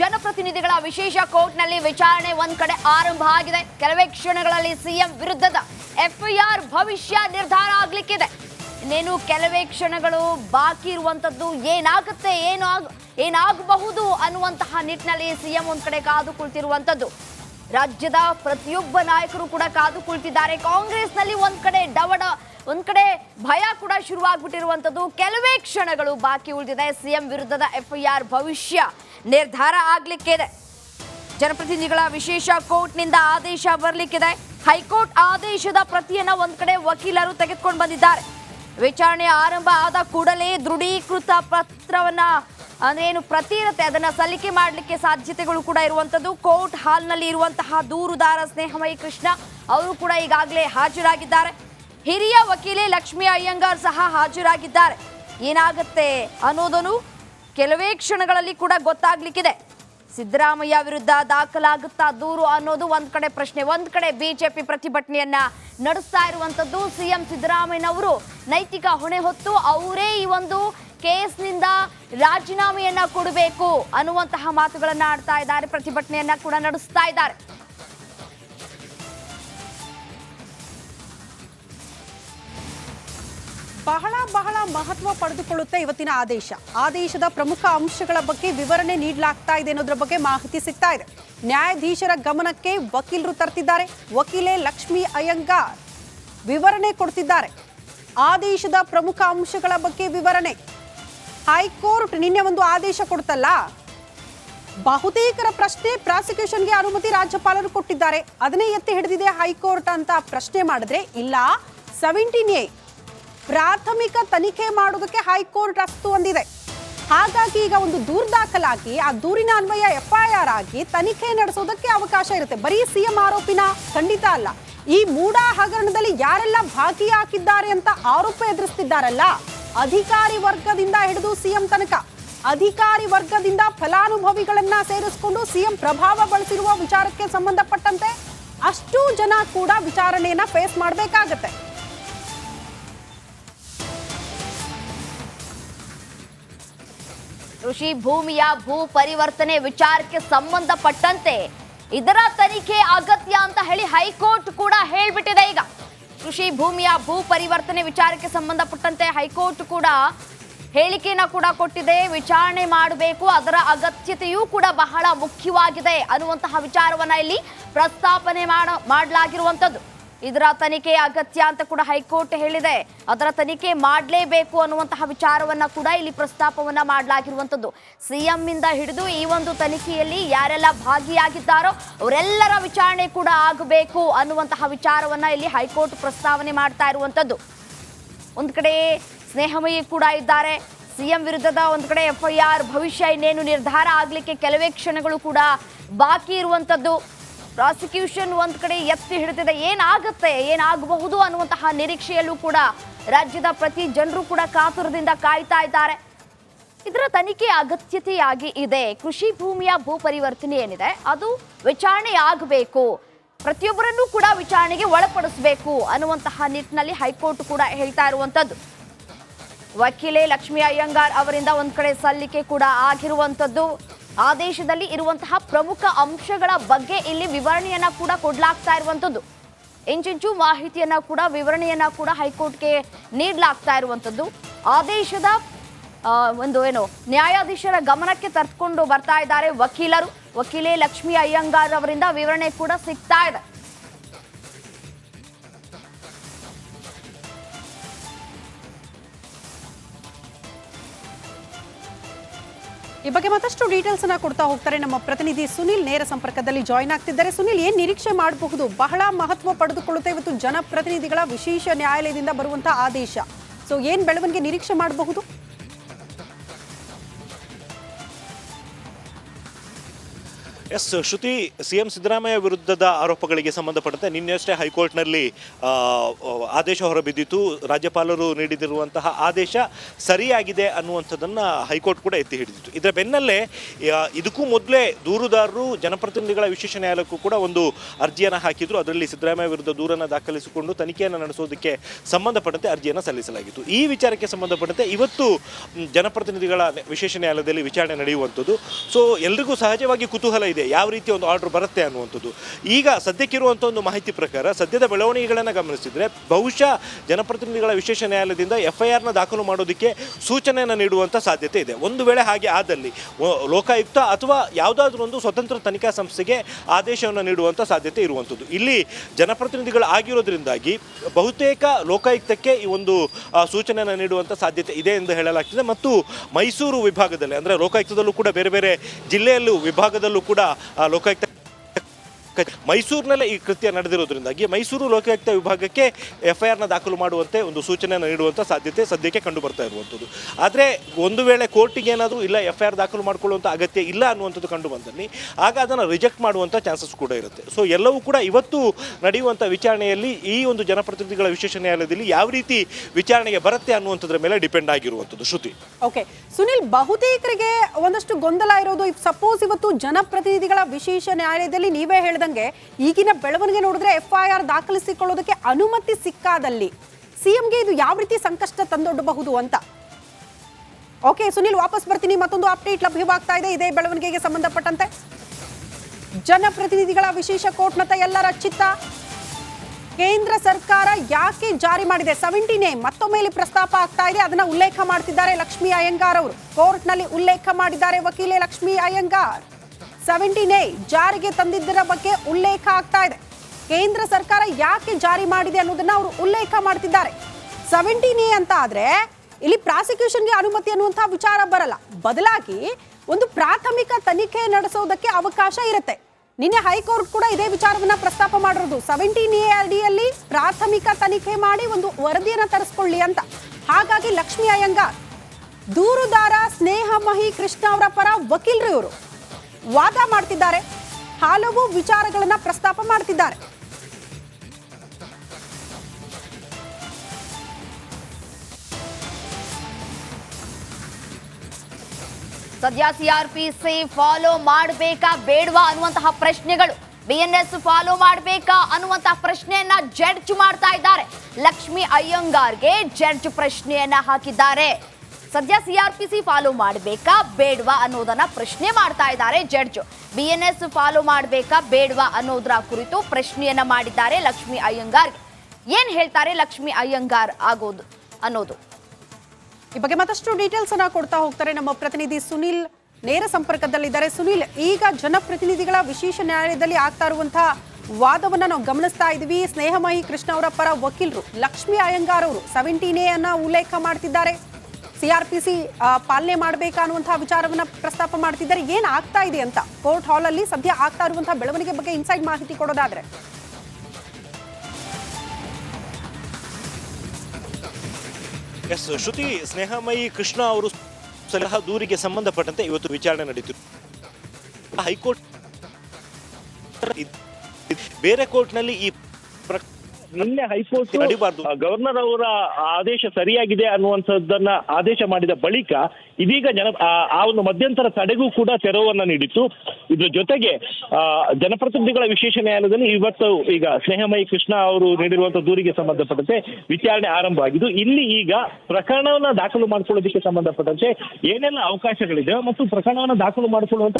ಜನಪ್ರತಿನಿಧಿಗಳ ವಿಶೇಷ ಕೋರ್ಟ್ನಲ್ಲಿ ವಿಚಾರಣೆ ಒಂದ್ ಕಡೆ ಆರಂಭ ಆಗಿದೆ. ಕೆಲವೇ ಕ್ಷಣಗಳಲ್ಲಿ ಸಿಎಂ ವಿರುದ್ಧದ ಎಫ್ಐಆರ್ ಭವಿಷ್ಯ ನಿರ್ಧಾರ ಆಗ್ಲಿಕ್ಕಿದೆ. ಇನ್ನೇನು ಕೆಲವೇ ಕ್ಷಣಗಳು ಬಾಕಿ ಇರುವಂತದ್ದು ಏನಾಗುತ್ತೆ, ಏನು ಆಗ, ಏನಾಗಬಹುದು ಅನ್ನುವಂತಹ ನಿಟ್ಟಿನಲ್ಲಿ ಸಿಎಂ ಒಂದ್ ಕಡೆ ಕಾದು ಕುಳಿತಿರುವಂತದ್ದು. ರಾಜ್ಯದ ಪ್ರತಿಯೊಬ್ಬ ನಾಯಕರು ಕೂಡ ಕಾದು ಕುಳಿತಿದ್ದಾರೆ. ಕಾಂಗ್ರೆಸ್ನಲ್ಲಿ ಒಂದ್ ಕಡೆ ಡವಡ, ಒಂದ್ ಕಡೆ ಭಯ ಕೂಡ ಶುರುವಾಗ್ಬಿಟ್ಟಿರುವಂತದ್ದು. ಕೆಲವೇ ಕ್ಷಣಗಳು ಬಾಕಿ ಉಳಿದಿದೆ. ಸಿಎಂ ವಿರುದ್ಧದ ಎಫ್ಐಆರ್ ಭವಿಷ್ಯ. ನಿರ್ಧಾರ ಆಗ್ಲಿಕ್ಕಿದೆ. ಜನಪ್ರತಿನಿಧಿಗಳ ವಿಶೇಷ ಕೋರ್ಟ್ನಿಂದ ಆದೇಶ ಬರಲಿಕ್ಕಿದೆ. ಹೈಕೋರ್ಟ್ ಆದೇಶದ ಪ್ರತಿಯನ್ನ ಒಂದ್ ಕಡೆ ವಕೀಲರು ತೆಗೆದುಕೊಂಡು ಬಂದಿದ್ದಾರೆ. ವಿಚಾರಣೆ ಆರಂಭ ಆದ ಕೂಡಲೇ ದೃಢೀಕೃತ ಪತ್ರವನ್ನ ಅದೇನು ಪ್ರತಿ ಇರುತ್ತೆ ಅದನ್ನ ಸಲ್ಲಿಕೆ ಮಾಡಲಿಕ್ಕೆ ಸಾಧ್ಯತೆಗಳು ಕೂಡ ಇರುವಂತದ್ದು. ಕೋರ್ಟ್ ಹಾಲ್ನಲ್ಲಿ ಇರುವಂತಹ ದೂರುದಾರ ಸ್ನೇಹಮಯಿ ಕೃಷ್ಣ ಅವರು ಕೂಡ ಈಗಾಗಲೇ ಹಾಜರಾಗಿದ್ದಾರೆ. ಹಿರಿಯ ವಕೀಲೆ ಲಕ್ಷ್ಮಿ ಅಯ್ಯಂಗಾರ್ ಸಹ ಹಾಜರಾಗಿದ್ದಾರೆ. ಏನಾಗುತ್ತೆ ಅನ್ನೋದನ್ನು ಕೆಲವೇ ಕ್ಷಣಗಳಲ್ಲಿ ಕೂಡ ಗೊತ್ತಾಗ್ಲಿಕ್ಕಿದೆ. ಸಿದ್ದರಾಮಯ್ಯ ವಿರುದ್ಧ ದಾಖಲಾಗುತ್ತಾ ದೂರು ಅನ್ನೋದು ಒಂದ್ ಕಡೆ ಪ್ರಶ್ನೆ, ಒಂದ್ ಕಡೆ ಬಿಜೆಪಿ ಪ್ರತಿಭಟನೆಯನ್ನ ನಡೆಸ್ತಾ ಇರುವಂತದ್ದು ಸಿಎಂ ಸಿದ್ದರಾಮಯ್ಯನವರು. ನೈತಿಕ ಹೊಣೆ ಹೊತ್ತು ಅವರೇ ಈ ಒಂದು ಕೇಸ್ನಿಂದ ರಾಜೀನಾಮೆಯನ್ನ ಕೊಡಬೇಕು ಅನ್ನುವಂತಹ ಮಾತುಗಳನ್ನ ಆಡ್ತಾ ಇದ್ದಾರೆ, ಪ್ರತಿಭಟನೆಯನ್ನ ಕೂಡ ನಡೆಸ್ತಾ ಇದ್ದಾರೆ. ಬಹಳ ಬಹಳ ಮಹತ್ವ ಪಡೆದುಕೊಳ್ಳುತ್ತೆ ಇವತ್ತಿನ ಆದೇಶ. ಆದೇಶದ ಪ್ರಮುಖ ಅಂಶಗಳ ಬಗ್ಗೆ ವಿವರಣೆ ನೀಡಲಾಗ್ತಾ ಇದೆ ಅನ್ನೋದ್ರ ಬಗ್ಗೆ ಮಾಹಿತಿ ಸಿಗ್ತಾ ಇದೆ. ನ್ಯಾಯಾಧೀಶರ ಗಮನಕ್ಕೆ ವಕೀಲರು ತರ್ತಿದ್ದಾರೆ. ವಕೀಲೆ ಲಕ್ಷ್ಮಿ ಅಯ್ಯಂಗಾರ್ ವಿವರಣೆ ಕೊಡ್ತಿದ್ದಾರೆ. ಆದೇಶದ ಪ್ರಮುಖ ಅಂಶಗಳ ಬಗ್ಗೆ ವಿವರಣೆ. ಹೈಕೋರ್ಟ್ ನಿನ್ನೆ ಒಂದು ಆದೇಶ ಕೊಡ್ತಲ್ಲ? ಬಹುತೇಕರ ಪ್ರಶ್ನೆ ಪ್ರಾಸಿಕ್ಯೂಷನ್ಗೆ ಅನುಮತಿ ರಾಜ್ಯಪಾಲರು ಕೊಟ್ಟಿದ್ದಾರೆ. ಅದನ್ನೇ ಎತ್ತಿ ಹಿಡಿದಿದೆ ಹೈಕೋರ್ಟ್ ಅಂತ ಪ್ರಶ್ನೆ ಮಾಡಿದ್ರೆ ಇಲ್ಲ. ಸೆವೆಂಟೀನ್ ಎ ಪ್ರಾಥಮಿಕ ತನಿಖೆ ಮಾಡೋದಕ್ಕೆ ಹೈಕೋರ್ಟ್ ರಫ್ತು ಹೊಂದಿದೆ ಹಾಗಾಗಿ ಈಗ ಒಂದು ದೂರು ದಾಖಲಾಗಿ, ಆ ದೂರಿನ ಅನ್ವಯ ಎಫ್ಐಆರ್ ಆಗಿ ತನಿಖೆ ನಡೆಸೋದಕ್ಕೆ ಅವಕಾಶ ಇರುತ್ತೆ. ಬರೀ ಸಿಎಂ ಆರೋಪಿನ ಖಂಡಿತ ಅಲ್ಲ. ಈ ಮೂಡಾ ಹಗರಣದಲ್ಲಿ ಯಾರೆಲ್ಲ ಭಾಗಿಯಾಗಿದ್ದಾರೆ ಅಂತ ಆರೋಪ ಎದುರಿಸ್ತಿದ್ದಾರಲ್ಲ? ಅಧಿಕಾರಿ ವರ್ಗದಿಂದ ಹಿಡಿದು ಸಿಎಂ ತನಕ. ಅಧಿಕಾರಿ ವರ್ಗದಿಂದ ಫಲಾನುಭವಿಗಳನ್ನ ಸೇರಿಸಿಕೊಂಡು ಸಿಎಂ ಪ್ರಭಾವ ಬಳಸಿರುವ ವಿಚಾರಕ್ಕೆ ಸಂಬಂಧಪಟ್ಟಂತೆ ಅಷ್ಟು ಜನ ಕೂಡ ವಿಚಾರಣೆಯನ್ನ ಫೇಸ್ ಮಾಡಬೇಕಾಗತ್ತೆ. ಕೃಷಿ ಭೂಮಿಯ ಭೂ ಪರಿವರ್ತನೆ ವಿಚಾರಕ್ಕೆ ಸಂಬಂಧಪಟ್ಟಂತೆ ಇದರ ತನಿಖೆ ಅಗತ್ಯ ಅಂತ ಹೇಳಿ ಹೈಕೋರ್ಟ್ ಕೂಡ ಹೇಳ್ಬಿಟ್ಟಿದೆ ಈಗ. ಕೃಷಿ ಭೂಮಿಯ ಭೂ ಪರಿವರ್ತನೆ ವಿಚಾರಕ್ಕೆ ಸಂಬಂಧಪಟ್ಟಂತೆ ಹೈಕೋರ್ಟ್ ಕೂಡ ಹೇಳಿಕೆಯನ್ನ ಕೂಡ ಕೊಟ್ಟಿದೆ, ವಿಚಾರಣೆ ಮಾಡಬೇಕು, ಅದರ ಅಗತ್ಯತೆಯೂ ಕೂಡ ಬಹಳ ಮುಖ್ಯವಾಗಿದೆ ಅನ್ನುವಂತಹ ವಿಚಾರವನ್ನ ಇಲ್ಲಿ ಪ್ರಸ್ತಾಪನೆ ಮಾಡ ಮಾಡಲಾಗಿರುವಂಥದ್ದು. ಇದರ ತನಿಖೆ ಅಗತ್ಯ ಅಂತ ಕೂಡ ಹೈಕೋರ್ಟ್ ಹೇಳಿದೆ. ಅದರ ತನಿಖೆ ಮಾಡಲೇಬೇಕು ಅನ್ನುವಂತಹ ವಿಚಾರವನ್ನ ಕೂಡ ಇಲ್ಲಿ ಪ್ರಸ್ತಾಪವನ್ನ ಮಾಡಲಾಗಿರುವಂತದ್ದು ಸಿಎಂ ಇಂದ ಹಿಡಿದು ಈ ಒಂದು ತನಿಖೆಯಲ್ಲಿ ಯಾರೆಲ್ಲ ಭಾಗಿಯಾಗಿದ್ದಾರೋ ಅವರೆಲ್ಲರ ವಿಚಾರಣೆ ಕೂಡ ಆಗಬೇಕು ಅನ್ನುವಂತಹ ವಿಚಾರವನ್ನ ಇಲ್ಲಿ ಹೈಕೋರ್ಟ್ ಪ್ರಸ್ತಾವನೆ ಮಾಡ್ತಾ ಇರುವಂತದ್ದು ಒಂದು ಕಡೆ ಸ್ನೇಹಮಯಿ ಕೂಡ ಇದ್ದಾರೆ. ಸಿಎಂ ವಿರುದ್ಧದ ಒಂದು ಕಡೆ ಎಫ್ಐಆರ್ ಭವಿಷ್ಯ ಇನ್ನೇನು ನಿರ್ಧಾರ ಆಗಲಿಕ್ಕೆ ಕೆಲವೇ ಕ್ಷಣಗಳು ಕೂಡ ಬಾಕಿ ಇರುವಂಥದ್ದು. ಪ್ರಾಸಿಕ್ಯೂಷನ್ ಒಂದ್ ಕಡೆ ಎತ್ತಿ ಹಿಡಿದಿದೆ. ಏನಾಗುತ್ತೆ, ಏನಾಗಬಹುದು ಅನ್ನುವಂತಹ ನಿರೀಕ್ಷೆಯಲ್ಲೂ ಕೂಡ ರಾಜ್ಯದ ಪ್ರತಿ ಜನರು ಕೂಡ ಕಾತುರದಿಂದ ಕಾಯ್ತಾ ಇದ್ದಾರೆ. ಇದರ ತನಿಖೆ ಅಗತ್ಯತೆಯಾಗಿ ಇದೆ. ಕೃಷಿ ಭೂಮಿಯ ಭೂ ಪರಿವರ್ತನೆ ಏನಿದೆ, ಅದು ವಿಚಾರಣೆ ಆಗಬೇಕು ಪ್ರತಿಯೊಬ್ಬರನ್ನೂ ಕೂಡ ವಿಚಾರಣೆಗೆ ಒಳಪಡಿಸಬೇಕು ಅನ್ನುವಂತಹ ನಿಟ್ಟಿನಲ್ಲಿ ಹೈಕೋರ್ಟ್ ಕೂಡ ಹೇಳ್ತಾ ಇರುವಂತದ್ದು ವಕೀಲೆ ಲಕ್ಷ್ಮಿ ಅಯ್ಯಂಗಾರ್ ಅವರಿಂದ ಒಂದ್ ಕಡೆ ಸಲ್ಲಿಕೆ ಕೂಡ ಆಗಿರುವಂತದ್ದು ಆದೇಶದಲ್ಲಿ ಇರುವಂತಹ ಪ್ರಮುಖ ಅಂಶಗಳ ಬಗ್ಗೆ ಇಲ್ಲಿ ವಿವರಣೆಯನ್ನ ಕೂಡ ಕೊಡ್ಲಾಗ್ತಾ ಇರುವಂತದ್ದು. ಇಂಚಿಂಚು ಮಾಹಿತಿಯನ್ನ ಕೂಡ ವಿವರಣೆಯನ್ನ ಕೂಡ ಹೈಕೋರ್ಟ್ಗೆ ನೀಡಲಾಗ್ತಾ ಇರುವಂತದ್ದು. ಆದೇಶದ ಒಂದು ಏನು, ನ್ಯಾಯಾಧೀಶರ ಗಮನಕ್ಕೆ ತರ್ತ್ಕೊಂಡು ಬರ್ತಾ ಇದ್ದಾರೆ ವಕೀಲರು. ವಕೀಲೆ ಲಕ್ಷ್ಮಿ ಅಯ್ಯಂಗಾರ್ ಅವರಿಂದ ವಿವರಣೆ ಕೂಡ ಸಿಗ್ತಾ ಇದೆ. ಈ ಬಗ್ಗೆ ಮತ್ತಷ್ಟು ಡೀಟೇಲ್ಸ್ ಅನ್ನ ಕೊಡ್ತಾ ಹೋಗ್ತಾರೆ ನಮ್ಮ ಪ್ರತಿನಿಧಿ ಸುನಿಲ್. ನೇರ ಸಂಪರ್ಕದಲ್ಲಿ ಜಾಯಿನ್ ಆಗ್ತಿದ್ದಾರೆ. ಸುನಿಲ್, ಏನ್ ನಿರೀಕ್ಷೆ ಮಾಡಬಹುದು? ಬಹಳ ಮಹತ್ವ ಪಡೆದುಕೊಳ್ಳುತ್ತೆ ಇವತ್ತು ಜನಪ್ರತಿನಿಧಿಗಳ ವಿಶೇಷ ನ್ಯಾಯಾಲಯದಿಂದ ಬರುವಂತಹ ಆದೇಶ. ಸೊ ಏನ್ ಬೆಳವಣಿಗೆ ನಿರೀಕ್ಷೆ ಮಾಡಬಹುದು? ಎಸ್, ಶ್ರುತಿ ಸಿಎಂ ಸಿದ್ದರಾಮಯ್ಯ ವಿರುದ್ಧದ ಆರೋಪಗಳಿಗೆ ಸಂಬಂಧಪಟ್ಟಂತೆ ನಿನ್ನೆಯಷ್ಟೇ ಹೈಕೋರ್ಟ್ನಲ್ಲಿ ಆದೇಶ ಹೊರಬಿದ್ದಿತ್ತು. ರಾಜ್ಯಪಾಲರು ನೀಡಿದಿರುವಂತಹ ಆದೇಶ ಸರಿಯಾಗಿದೆ ಅನ್ನುವಂಥದ್ದನ್ನು ಹೈಕೋರ್ಟ್ ಕೂಡ ಎತ್ತಿ ಹಿಡಿದಿತ್ತು. ಇದರ ಬೆನ್ನಲ್ಲೇ ಇದಕ್ಕೂ ಮೊದಲೇ ದೂರುದಾರರು, ಜನಪ್ರತಿನಿಧಿಗಳ ವಿಶೇಷ ನ್ಯಾಯಾಲಯಕ್ಕೂ ಕೂಡ ಒಂದು ಅರ್ಜಿಯನ್ನು ಹಾಕಿದ್ರು. ಅದರಲ್ಲಿ ಸಿದ್ದರಾಮಯ್ಯ ವಿರುದ್ಧ ದೂರನ್ನು ದಾಖಲಿಸಿಕೊಂಡು ತನಿಖೆಯನ್ನು ನಡೆಸೋದಕ್ಕೆ ಸಂಬಂಧಪಟ್ಟಂತೆ ಅರ್ಜಿಯನ್ನು ಸಲ್ಲಿಸಲಾಗಿತ್ತು. ಈ ವಿಚಾರಕ್ಕೆ ಸಂಬಂಧಪಟ್ಟಂತೆ ಇವತ್ತು ಜನಪ್ರತಿನಿಧಿಗಳ ವಿಶೇಷ ನ್ಯಾಯಾಲಯದಲ್ಲಿ ವಿಚಾರಣೆ ನಡೆಯುವಂಥದ್ದು. ಸೊ, ಎಲ್ರಿಗೂ ಸಹಜವಾಗಿ ಕುತೂಹಲ ಇದೆ. ಯಾವ ರೀತಿ ಒಂದು ಆರ್ಡರ್ ಬರುತ್ತೆ ಅನ್ನುವಂಥದ್ದು. ಈಗ ಸದ್ಯಕ್ಕಿರುವಂಥ ಒಂದು ಮಾಹಿತಿ ಪ್ರಕಾರ ಸದ್ಯದ ಬೆಳವಣಿಗೆಗಳನ್ನು ಗಮನಿಸಿದರೆ ಬಹುಶಃ ಜನಪ್ರತಿನಿಧಿಗಳ ವಿಶೇಷ ನ್ಯಾಯಾಲಯದಿಂದ ಎಫ್ ಐ ಆರ್ನ ದಾಖಲು ಮಾಡೋದಕ್ಕೆ ಸೂಚನೆಯನ್ನು ನೀಡುವಂಥ ಸಾಧ್ಯತೆ ಇದೆ. ಒಂದು ವೇಳೆ ಹಾಗೆ ಆದಲ್ಲಿ ಲೋಕಾಯುಕ್ತ ಅಥವಾ ಯಾವುದಾದ್ರೂ ಒಂದು ಸ್ವತಂತ್ರ ತನಿಖಾ ಸಂಸ್ಥೆಗೆ ಆದೇಶವನ್ನು ನೀಡುವಂಥ ಸಾಧ್ಯತೆ ಇರುವಂಥದ್ದು. ಇಲ್ಲಿ ಜನಪ್ರತಿನಿಧಿಗಳು ಆಗಿರೋದ್ರಿಂದಾಗಿ ಬಹುತೇಕ ಲೋಕಾಯುಕ್ತಕ್ಕೆ ಈ ಒಂದು ಸೂಚನೆಯನ್ನು ನೀಡುವಂಥ ಸಾಧ್ಯತೆ ಇದೆ ಎಂದು ಹೇಳಲಾಗ್ತದೆ. ಮತ್ತು ಮೈಸೂರು ವಿಭಾಗದಲ್ಲಿ, ಅಂದರೆ ಲೋಕಾಯುಕ್ತದಲ್ಲೂ ಕೂಡ ಬೇರೆ ಬೇರೆ ಜಿಲ್ಲೆಯಲ್ಲೂ ವಿಭಾಗದಲ್ಲೂ ಕೂಡ が6回行った ಮೈಸೂರಿನಲ್ಲೇ ಈ ಕೃತ್ಯ ನಡೆದಿರೋದ್ರಿಂದಾಗಿ ಮೈಸೂರು ಲೋಕಾಯುಕ್ತ ವಿಭಾಗಕ್ಕೆ ಎಫ್ಐಆರ್ನ ದಾಖಲು ಮಾಡುವಂತೆ ಒಂದು ಸೂಚನೆಯನ್ನು ನೀಡುವಂಥ ಸಾಧ್ಯತೆ ಸದ್ಯಕ್ಕೆ ಕಂಡು ಬರ್ತಾ ಇರುವಂಥದ್ದು. ಆದರೆ ಒಂದು ವೇಳೆ ಕೋರ್ಟಿಗೆ ಏನಾದರೂ ಇಲ್ಲ ಎಫ್ ಐ ಆರ್ ದಾಖಲು ಮಾಡಿಕೊಳ್ಳುವಂಥ ಅಗತ್ಯ ಇಲ್ಲ ಅನ್ನುವಂಥದ್ದು ಕಂಡು ಬಂದಲ್ಲಿ ಆಗ ಅದನ್ನು ರಿಜೆಕ್ಟ್ ಮಾಡುವಂಥ ಚಾನ್ಸಸ್ ಕೂಡ ಇರುತ್ತೆ. ಸೊ ಎಲ್ಲವೂ ಕೂಡ ಇವತ್ತು ನಡೆಯುವಂಥ ವಿಚಾರಣೆಯಲ್ಲಿ ಈ ಒಂದು ಜನಪ್ರತಿನಿಧಿಗಳ ವಿಶೇಷ ನ್ಯಾಯಾಲಯದಲ್ಲಿ ಯಾವ ರೀತಿ ವಿಚಾರಣೆಗೆ ಬರುತ್ತೆ ಅನ್ನುವಂಥದ್ರ ಮೇಲೆ ಡಿಪೆಂಡ್ ಆಗಿರುವಂಥದ್ದು. ಶ್ರುತಿ. ಓಕೆ ಸುನಿಲ್, ಬಹುತೇಕರಿಗೆ ಒಂದಷ್ಟು ಗೊಂದಲ ಇರೋದು ಸಪೋಸ್ ಇವತ್ತು ಜನಪ್ರತಿನಿಧಿಗಳ ವಿಶೇಷ ನ್ಯಾಯಾಲಯದಲ್ಲಿ ನೀವೇ ಹೇಳ್ದಂಗೆ ಈಗಿನ ಬೆಳವಣಿಗೆ ನೋಡಿದ್ರೆ ಎಫ್ ಐ ಆರ್ ದಾಖಲಿಸಿಕೊಳ್ಳೋದಕ್ಕೆ ಅನುಮತಿ ಸಿಕ್ಕಾದಲ್ಲಿ ಸಿಎಂಗೆ ಇದು ಯಾವ ರೀತಿ ಸಂಕಷ್ಟ ತಂದೊಡ್ಡಬಹುದು ಅಂತ. ಓಕೆ, ಸುನಿಲ್, ವಾಪಸ್ ಬರ್ತೀನಿ. ಮತ್ತೊಂದು ಅಪ್ಡೇಟ್ ಲಭ್ಯವಾಗ್ತಾ ಇದೆ. ಇದೇ ಬೆಳವಣಿಗೆಗೆ ಸಂಬಂಧಪಟ್ಟಂತೆ ಜನಪ್ರತಿನಿಧಿಗಳ ವಿಶೇಷ ಕೋರ್ಟ್ನತ್ತ ಎಲ್ಲರ ಚಿತ್ತ. ಕೇಂದ್ರ ಸರ್ಕಾರ ಯಾಕೆ ಜಾರಿ ಮಾಡಿದೆ? ಸೆವೆಂಟೀನ್ ಎ ಮತ್ತೊಮ್ಮೆ ಪ್ರಸ್ತಾಪ ಆಗ್ತಾ ಇದೆ. ಅದನ್ನ ಉಲ್ಲೇಖ ಮಾಡ್ತಿದ್ದಾರೆ ಲಕ್ಷ್ಮಿ ಅಯ್ಯಂಗಾರ್ ಅವರು. ಕೋರ್ಟ್ನಲ್ಲಿ ಉಲ್ಲೇಖ ಮಾಡಿದ್ದಾರೆ ವಕೀಲೆ ಲಕ್ಷ್ಮಿ ಅಯ್ಯಂಗಾರ್. ಸೆವೆಂಟೀನ್ ಎ ಜಾರಿಗೆ ತಂದಿದ್ದರ ಬಗ್ಗೆ ಉಲ್ಲೇಖ ಆಗ್ತಾ ಇದೆ. ಕೇಂದ್ರ ಸರ್ಕಾರ ಯಾಕೆ ಜಾರಿ ಮಾಡಿದೆ ಅನ್ನೋದನ್ನ ಅವರು ಉಲ್ಲೇಖ ಮಾಡ್ತಿದ್ದಾರೆ. ಸೆವೆಂಟೀನ್ ಎ ಅಂತ ಆದ್ರೆ ಇಲ್ಲಿ ಪ್ರಾಸಿಕ್ಯೂಷನ್ಗೆ ಅನುಮತಿ ಅನ್ನುವಂತಹ ವಿಚಾರ ಬರಲ್ಲ. ಬದಲಾಗಿ ಒಂದು ಪ್ರಾಥಮಿಕ ತನಿಖೆ ನಡೆಸೋದಕ್ಕೆ ಅವಕಾಶ ಇರುತ್ತೆ. ನಿನ್ನೆ ಹೈಕೋರ್ಟ್ ಕೂಡ ಇದೇ ವಿಚಾರವನ್ನ ಪ್ರಸ್ತಾಪ ಮಾಡಿರೋದು. ಸೆವೆಂಟೀನ್ ಎ ಅಡಿಯಲ್ಲಿ ಪ್ರಾಥಮಿಕ ತನಿಖೆ ಮಾಡಿ ಒಂದು ವರದಿಯನ್ನ ತರಿಸ್ಕೊಳ್ಳಿ ಅಂತ. ಹಾಗಾಗಿ ಲಕ್ಷ್ಮೀ ಅಯ್ಯಂಗಾರ್, ದೂರುದಾರ ಸ್ನೇಹಮಹಿ ಕೃಷ್ಣ ಅವರ ಪರ ವಕೀಲರು ಇವರು. ವಾದ ಮಾಡ್ತಿದ್ದಾರೆ. ಹಲವು ವಿಚಾರಗಳನ್ನ ಪ್ರಸ್ತಾಪ ಮಾಡ್ತಿದ್ದಾರೆ. ಸದ್ಯ ಸಿಆರ್ಪಿಸಿ ಫಾಲೋ ಮಾಡಬೇಕಾ ಬೇಡವಾ ಅನ್ನುವಂತಹ ಪ್ರಶ್ನೆಗಳು. ಬಿಎನ್ಎಸ್ ಫಾಲೋ ಮಾಡಬೇಕಾ ಅನ್ನುವಂತಹ ಪ್ರಶ್ನೆಯನ್ನ ಜಡ್ಜ್ ಮಾಡ್ತಾ ಇದ್ದಾರೆ. ಲಕ್ಷ್ಮಿ ಅಯ್ಯಂಗಾರ್ಗೆ ಜಡ್ಜ್ ಪ್ರಶ್ನೆಯನ್ನ ಹಾಕಿದ್ದಾರೆ. ಸದ್ಯ ಸಿಆರ್ಪಿಸಿ ಫಾಲೋ ಮಾಡಬೇಕಾ, ಬೇಡವಾ ಅನ್ನೋದನ್ನ ಪ್ರಶ್ನೆ ಮಾಡ್ತಾ ಇದ್ದಾರೆ ಜಡ್ಜ್. ಬಿಎನ್ಎಸ್ ಫಾಲೋ ಮಾಡಬೇಕಾ, ಬೇಡವಾ ಅನ್ನೋದರ ಕುರಿತು ಪ್ರಶ್ನೆಯನ್ನ ಮಾಡಿದ್ದಾರೆ ಲಕ್ಷ್ಮಿ ಅಯ್ಯಂಗಾರ್. ಏನ್ ಹೇಳ್ತಾರೆ ಲಕ್ಷ್ಮಿ ಅಯ್ಯಂಗಾರ್ ಆಗೋದು ಅನ್ನೋದು. ಈ ಬಗ್ಗೆ ಮತ್ತಷ್ಟು ಡೀಟೇಲ್ಸ್ ಅನ್ನ ಕೊಡ್ತಾ ಹೋಗ್ತಾರೆ ನಮ್ಮ ಪ್ರತಿನಿಧಿ ಸುನಿಲ್. ನೇರ ಸಂಪರ್ಕದಲ್ಲಿದ್ದಾರೆ. ಸುನಿಲ್, ಈಗ ಜನಪ್ರತಿನಿಧಿಗಳ ವಿಶೇಷ ನ್ಯಾಯಾಲಯದಲ್ಲಿ ಆಗ್ತಾ ಇರುವಂತಹ ವಾದವನ್ನ ನಾವು ಗಮನಿಸ್ತಾ ಇದ್ವಿ ಸ್ನೇಹಮಯಿ ಕೃಷ್ಣ ಅವರ ಪರ ವಕೀಲರು ಲಕ್ಷ್ಮಿ ಅಯ್ಯಂಗಾರ್ ಅವರು ಸೆವೆಂಟೀನ್ ಎ ಅನ್ನ ಉಲ್ಲೇಖ ಮಾಡ್ತಿದ್ದಾರೆ. ಸಿಆರ್ಪಿಸಿ ಪಾಲನೆ ಮಾಡಬೇಕಾ ಅನ್ನುವಂತಹ ವಿಚಾರವನ್ನ ಪ್ರಸ್ತಾಪ ಮಾಡ್ತಿದ್ದಾರೆ. ಏನ್ ಆಗ್ತಾ ಇದೆ ಅಂತ? ಕೋರ್ಟ್ ಹಾಲ್ ಅಲ್ಲಿ ಸದ್ಯ ಆಗ್ತಾ ಇರುವಂತಹ ಬೆಳವಣಿಗೆ ಬಗ್ಗೆ ಇನ್ಸೈಡ್ ಮಾಹಿತಿ ಕೊಡೋದಾದ್ರೆ. ಎಸ್ ಶ್ರುತಿ, ಸ್ನೇಹಮಯಿ ಕೃಷ್ಣ ಅವರು ಸಲಹಾ ದೂರಿಗೆ ಸಂಬಂಧಪಟ್ಟಂತೆ ಇವತ್ತು ವಿಚಾರಣೆ ನಡೀತು. ಹೈಕೋರ್ಟ್ ಬೇರೆ ಕೋರ್ಟ್ನಲ್ಲಿ ಈ ನಿನ್ನೆ ಹೈಕೋರ್ಟ್ ಗವರ್ನರ್ ಅವರ ಆದೇಶ ಸರಿಯಾಗಿದೆ ಅನ್ನುವಂಥದ್ದನ್ನ ಆದೇಶ ಮಾಡಿದ ಬಳಿಕ ಇದೀಗ ಜನ ಆ ಒಂದು ಮಧ್ಯಂತರ ತಡೆಗೂ ಕೂಡ ತೆರವನ್ನ ನೀಡಿತ್ತು. ಇದ್ರ ಜೊತೆಗೆ ಆ, ಜನಪ್ರತಿನಿಧಿಗಳ ವಿಶೇಷ ನ್ಯಾಯಾಲಯದಲ್ಲಿ ಇವತ್ತು ಈಗ ಸ್ನೇಹಮಯಿ ಕೃಷ್ಣ ಅವರು ನೀಡಿರುವಂತಹ ದೂರಿಗೆ ಸಂಬಂಧಪಟ್ಟಂತೆ ವಿಚಾರಣೆ ಆರಂಭ ಆಗಿದ್ದು ಇಲ್ಲಿ ಈಗ ಪ್ರಕರಣವನ್ನ ದಾಖಲು ಮಾಡಿಕೊಳ್ಳೋದಕ್ಕೆ ಸಂಬಂಧಪಟ್ಟಂತೆ ಏನೆಲ್ಲ ಅವಕಾಶಗಳಿದೆ ಮತ್ತು ಪ್ರಕರಣವನ್ನ ದಾಖಲು ಮಾಡಿಕೊಳ್ಳುವಂತ